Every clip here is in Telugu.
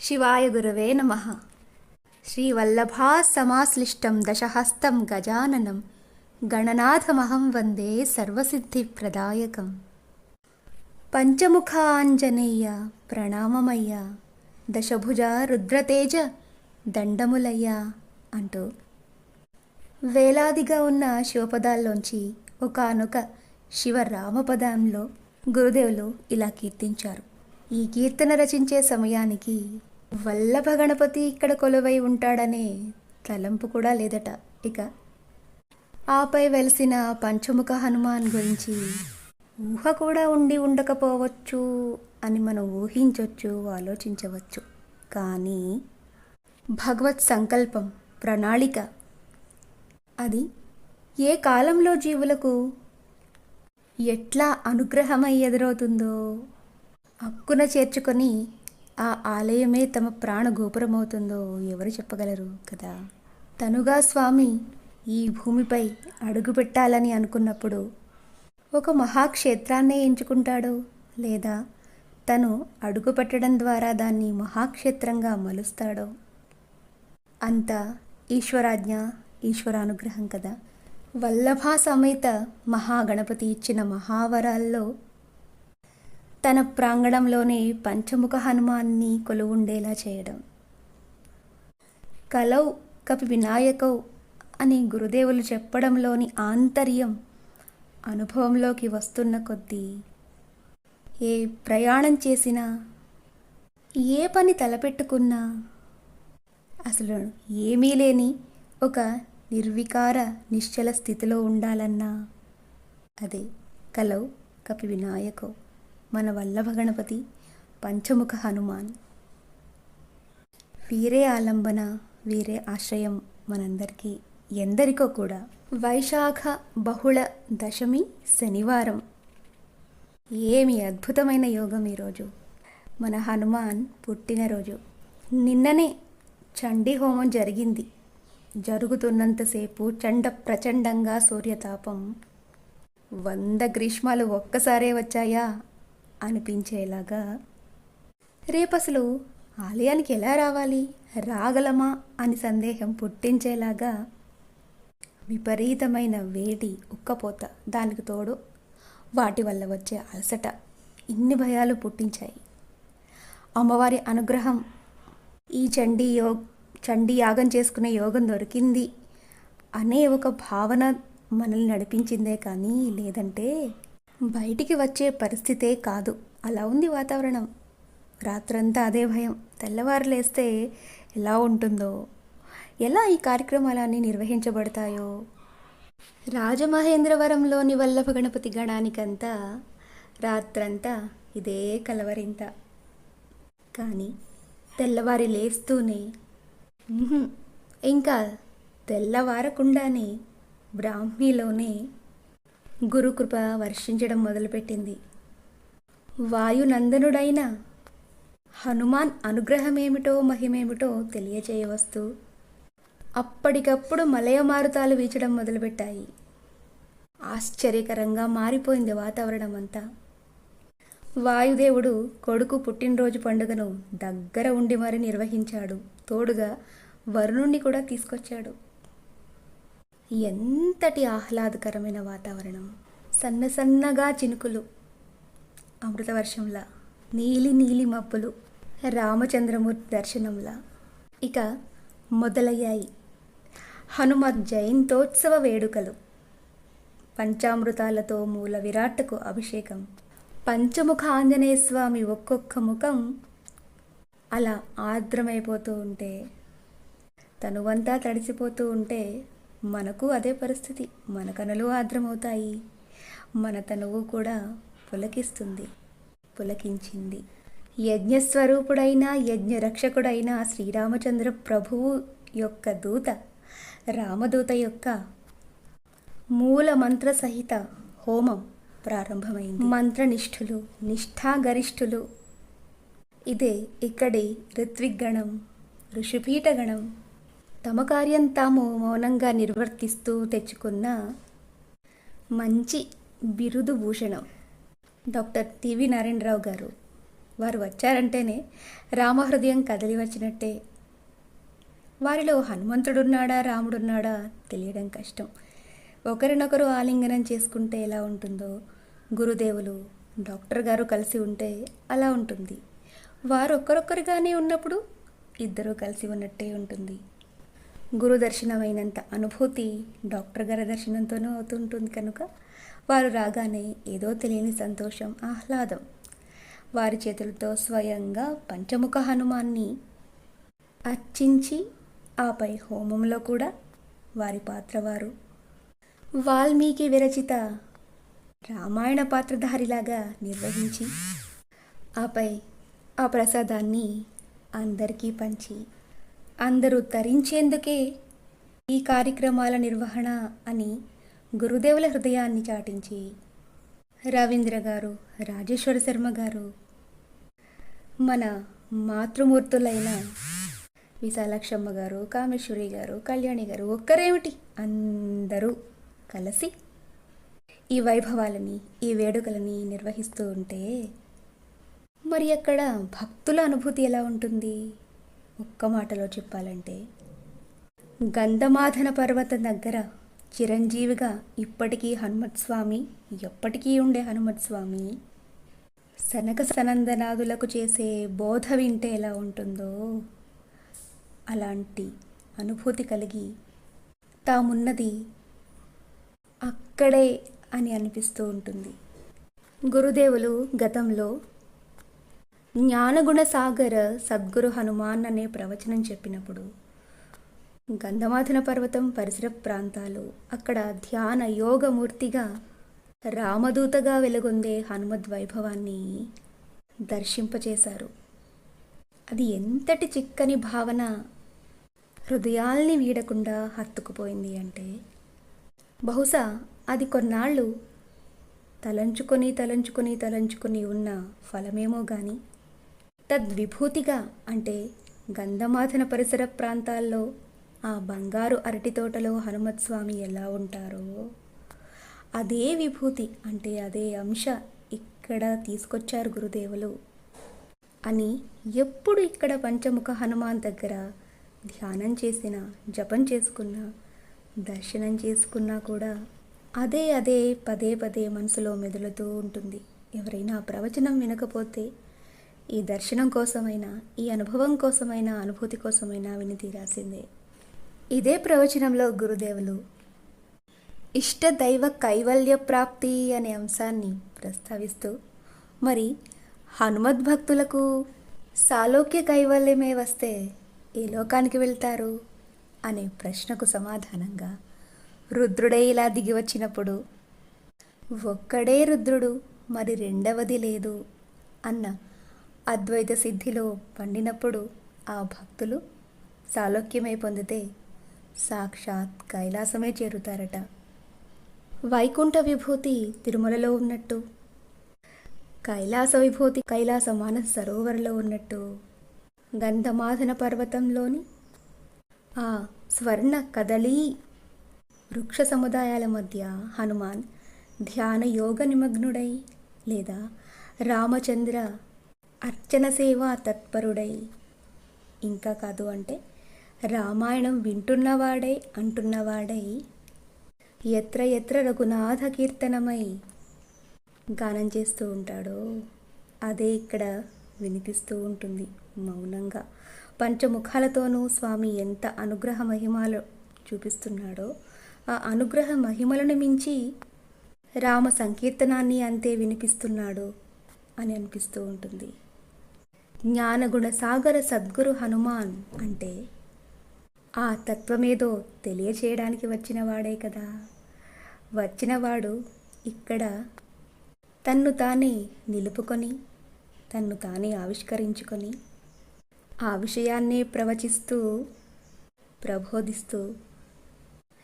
శివాయ గురవే నమ. శ్రీవల్లభాసమాశ్లిష్టం దశహస్తం గజాననం గణనాథమహం వందే సర్వసిద్ధిప్రదాయకం. పంచముఖాంజనేయ ప్రణామమయ్య దశభుజ రుద్రతేజ దండములయ్య అంటూ. వేలాదిగా ఉన్న శివపదాల్లోంచి ఒకానొక శివరామపదంలో గురుదేవులు ఇలా కీర్తించారు. ఈ కీర్తన రచించే సమయానికి వల్లభ గణపతి ఇక్కడ కొలువై ఉంటాడనే తలంపు కూడా లేదట. ఇక ఆపై వెలిసిన పంచముఖ హనుమాన్ గురించి ఊహ కూడా ఉండి ఉండకపోవచ్చు అని మనం ఊహించవచ్చు ఆలోచించవచ్చు. కానీ భగవత్ సంకల్పం ప్రణాళిక అది ఏ కాలంలో జీవులకు ఎట్లా అనుగ్రహమై ఎదురవుతుందో హక్కున చేర్చుకొని ఆ ఆలయమే తమ ప్రాణ గోపురమవుతుందో ఎవరు చెప్పగలరు కదా? తనుగా స్వామి ఈ భూమిపై అడుగుపెట్టాలని అనుకున్నప్పుడు ఒక మహాక్షేత్రాన్నే ఎంచుకుంటాడు లేదా తను అడుగుపెట్టడం ద్వారా దాన్ని మహాక్షేత్రంగా మలుస్తాడో? అంతా ఈశ్వరాజ్ఞ ఈశ్వరానుగ్రహం కదా. వల్లభా సమేత మహాగణపతి ఇచ్చిన మహావరాల్లో తన ప్రాంగణంలోనే పంచముఖ హనుమాన్ని కొలువుండేలా చేయడం. కలౌ కపి వినాయకౌ అని గురుదేవులు చెప్పడంలోని ఆంతర్యం అనుభవంలోకి వస్తున్న కొద్దీ ఏ ప్రయాణం చేసినా ఏ పని తలపెట్టుకున్నా అసలు ఏమీ లేని ఒక నిర్వికార నిశ్చల స్థితిలో ఉండాలన్నా అదే కలౌ కపి వినాయకో. మన వల్లభ గణపతి పంచముఖ హనుమాన్. వీరే ఆలంబన వీరే ఆశ్రయం మనందరికీ ఎందరికో కూడా. వైశాఖ బహుళ దశమి శనివారం. ఏమి అద్భుతమైన యోగం ఈరోజు. మన హనుమాన్ పుట్టినరోజు. నిన్ననే చండీ హోమం జరిగింది. జరుగుతున్నంతసేపు చండ ప్రచండంగా సూర్యతాపం. వంద గ్రీష్మాలు ఒక్కసారే వచ్చాయా? అనిపించేలాగా రేపసలు ఆలయానికి ఎలా రావాలి? రాగలమా? అని సందేహం పుట్టించేలాగా విపరీతమైన వేడి ఉక్కపోత దానికి తోడు వాటి వల్ల వచ్చే అలసట ఇన్ని భయాలు పుట్టించాయి. అమ్మవారి అనుగ్రహం ఈ చండీ యో చండీ యాగం చేసుకునే యోగం దొరికింది అనే ఒక భావన మనల్ని నడిపించిందే కానీ లేదంటే బయటికి వచ్చే పరిస్థితే కాదు. అలా ఉంది వాతావరణం. రాత్రంతా అదే భయం. తెల్లవారు లేస్తే ఎలా ఉంటుందో? ఎలా ఈ కార్యక్రమాలన్నీ నిర్వహించబడతాయో? రాజమహేంద్రవరంలోని వల్లభ గణపతి గణానికంతా రాత్రంతా ఇదే కలవరింత. కానీ తెల్లవారి లేస్తూనే ఇంకా తెల్లవారకుండానే బ్రాహ్మీలోనే గురుకృప వర్షించడం మొదలుపెట్టింది. వాయునందనుడైన హనుమాన్ అనుగ్రహమేమిటో మహిమేమిటో తెలియచేయవస్తూ అప్పటికప్పుడు మలయ మారుతాలు వీచడం మొదలుపెట్టాయి. ఆశ్చర్యకరంగా మారిపోయింది వాతావరణం అంతా వాయుదేవుడు కొడుకు పుట్టినరోజు పండుగను దగ్గర ఉండి మరి నిర్వహించాడు. తోడుగా వరుణుణ్ణి కూడా తీసుకొచ్చాడు. ఎంతటి ఆహ్లాదకరమైన వాతావరణం. సన్న సన్నగా చినుకులు. అమృతవర్షంలా నీలి నీలి మబ్బులు రామచంద్రమూర్తి దర్శనంలా. ఇక మొదలయ్యాయి హనుమత్ జయంతోత్సవ వేడుకలు. పంచామృతాలతో మూల విరాట్కు అభిషేకం. పంచముఖ ఆంజనేయ స్వామి ఒక్కొక్క ముఖం అలా ఆర్ద్రమైపోతూ ఉంటే తనువంతా తడిసిపోతూ ఉంటే మనకు అదే పరిస్థితి. మన కనులు ఆర్ద్రమవుతాయి. మన తనువు కూడా పులకిస్తుంది. పులకించింది. యజ్ఞస్వరూపుడైన యజ్ఞరక్షకుడైన శ్రీరామచంద్ర ప్రభువు యొక్క దూత రామదూత యొక్క మూల మంత్ర సహిత హోమం ప్రారంభమైంది. మంత్రనిష్ఠులు నిష్ఠాగరిష్ఠులు. ఇదే ఇక్కడి ఋత్విగ్గణం ఋషిపీఠగణం తమ కార్యం తాము మౌనంగా నిర్వర్తిస్తూ తెచ్చుకున్న మంచి బిరుదు భూషణం. డాక్టర్ టివి నారాయణరావు గారు. వారు వచ్చారంటేనే రామహృదయం కదిలి వచ్చినట్టే. వారిలో హనుమంతుడున్నాడా రాముడున్నాడా తెలియడం కష్టం. ఒకరినొకరు ఆలింగనం చేసుకుంటే ఎలా ఉంటుందో గురుదేవులు డాక్టర్ గారు కలిసి ఉంటే అలా ఉంటుంది. వారు ఒక్కరొక్కరిగానే ఉన్నప్పుడు ఇద్దరూ కలిసి ఉన్నట్టే ఉంటుంది. గురు దర్శనమైనంత అనుభూతి డాక్టర్ గారి దర్శనంతోనూ అవుతుంటుంది కనుక వారు రాగానే ఏదో తెలియని సంతోషం ఆహ్లాదం. వారి చేతులతో స్వయంగా పంచముఖ హనుమాన్ని అర్చించి ఆపై హోమంలో కూడా వారి పాత్ర వారు. వాల్మీకి విరచిత రామాయణ పాత్రధారిలాగా నిర్వహించి ఆపై ఆ ప్రసాదాన్ని అందరికీ పంచి అందరూ తరించేందుకే ఈ కార్యక్రమాల నిర్వహణ అని గురుదేవుల హృదయాన్ని చాటించి రవీంద్ర గారు రాజేశ్వర శర్మ గారు మన మాతృమూర్తులైన విశాలక్షమ్మ గారు కామేశ్వరి గారు కళ్యాణి గారు ఒక్కరేమిటి? అందరూ కలిసి ఈ వైభవాలని ఈ వేడుకలని నిర్వహిస్తూ ఉంటే మరి అక్కడ భక్తుల అనుభూతి ఎలా ఉంటుంది? ఒక్క మాటలో చెప్పాలంటే గంధమాధన పర్వతం దగ్గర చిరంజీవిగా ఇప్పటికీ హనుమత్ స్వామి ఎప్పటికీ ఉండే హనుమత్ స్వామి సనక సనందనాదులకు చేసే బోధ వింటే ఎలా ఉంటుందో అలాంటి అనుభూతి కలిగి తామున్నది అక్కడే అని అనిపిస్తూ ఉంటుంది. గురుదేవులు గతంలో జ్ఞానగుణ సాగర సద్గురు హనుమాన్ అనే ప్రవచనం చెప్పినప్పుడు గంధమాధన పర్వతం పరిసర ప్రాంతాలు అక్కడ ధ్యాన యోగమూర్తిగా రామదూతగా వెలుగొందే హనుమద్ వైభవాన్ని దర్శింపచేశారు. అది ఎంతటి చిక్కని భావన! హృదయాల్ని వీడకుండా హత్తుకుపోయింది అంటే బహుశా అది కొన్నాళ్ళు తలంచుకొని తలంచుకొని తలంచుకొని ఉన్న ఫలమేమో కానీ తద్విభూతిగా అంటే గంధమాధన పరిసర ప్రాంతాల్లో ఆ బంగారు అరటి తోటలో హనుమత్ స్వామి ఎలా ఉంటారో అదే విభూతి అంటే అదే అంశ ఇక్కడ తీసుకొచ్చారు గురుదేవులు అని ఎప్పుడు ఇక్కడ పంచముఖ హనుమాన్ దగ్గర ధ్యానం చేసిన జపం చేసుకున్న దర్శనం చేసుకున్నా కూడా అదే అదే పదే పదే మనసులో మెదులుతూ ఉంటుంది. ఎవరైనా ప్రవచనం వినకపోతే ఈ దర్శనం కోసమైనా ఈ అనుభవం కోసమైనా అనుభూతి కోసమైనా విని తీరాల్సిందే ఇదే ప్రవచనంలో గురుదేవులు ఇష్ట దైవ కైవల్య ప్రాప్తి అనే అంశాన్ని ప్రస్తావిస్తూ మరి హనుమద్ భక్తులకు సాలోక్య కైవల్యమే వస్తే ఏ లోకానికి వెళ్తారు? అనే ప్రశ్నకు సమాధానంగా రుద్రుడే ఇలా దిగి వచ్చినప్పుడు ఒక్కడే రుద్రుడు మరి రెండవది లేదు అన్న అద్వైత సిద్ధిలో పండినప్పుడు ఆ భక్తులు సాలోక్యమై పొందితే సాక్షాత్ కైలాసమే చేరుతారట. వైకుంఠ విభూతి తిరుమలలో ఉన్నట్టు కైలాస విభూతి కైలాస మానస సరోవరలో ఉన్నట్టు గంధమాధన పర్వతంలోని ఆ స్వర్ణ కదలీ వృక్ష సముదాయాల మధ్య హనుమాన్ ధ్యాన యోగ నిమగ్నుడై లేదా రామచంద్ర అర్చన సేవా తత్పరుడై. ఇంకా కాదు అంటే రామాయణం వింటున్నవాడై అంటున్నవాడై. ఎత్ర ఎత్ర రఘునాథ కీర్తనమై గానం చేస్తూ ఉంటాడో అదే ఇక్కడ వినిపిస్తూ ఉంటుంది మౌనంగా. పంచముఖాలతోనూ స్వామి ఎంత అనుగ్రహ మహిమలు చూపిస్తున్నాడో ఆ అనుగ్రహ మహిమలను మించి రామ సంకీర్తనాన్ని అంతే వినిపిస్తున్నాడు అని అనిపిస్తూ ఉంటుంది. జ్ఞానగుణ సాగర సద్గురు హనుమాన్ అంటే ఆ తత్వమేదో తెలియచేయడానికి వచ్చినవాడే కదా. వచ్చినవాడు ఇక్కడ తన్ను తానే నిలుపుకొని తన్ను తానే ఆవిష్కరించుకొని ఆ విషయాన్నే ప్రవచిస్తూ ప్రబోధిస్తూ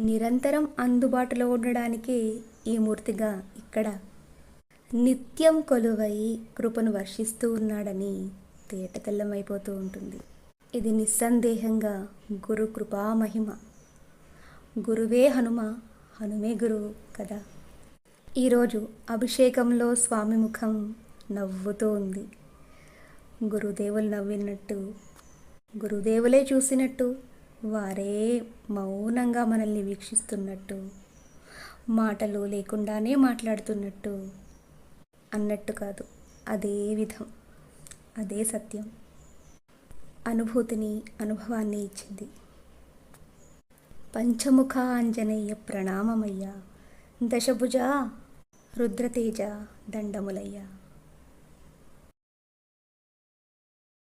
నిరంతరం అందుబాటులో ఉండడానికి ఈ మూర్తిగా ఇక్కడ నిత్యం కొలువై కృపను వర్షిస్తూ ఉన్నాడని తేటతెల్లమైపోతూ ఉంటుంది. ఇది నిస్సందేహంగా గురు కృపా మహిమ. గురువే హనుమ హనుమే గురువు కదా. ఈరోజు అభిషేకంలో స్వామి ముఖం నవ్వుతూ ఉంది. గురుదేవులు నవ్వినట్టు గురుదేవులే చూసినట్టు వారే మౌనంగా మనల్ని వీక్షిస్తున్నట్టు మాటలు లేకుండానే మాట్లాడుతున్నట్టు అన్నట్టు కాదు అదే విధం. అదే సత్యం. అనుభూతిని అనుభవాన్ని ఇచ్చింది. పంచముఖ ఆంజనేయ ప్రణామమయ్యా. దశభుజ రుద్రతేజ దండములయ్యా.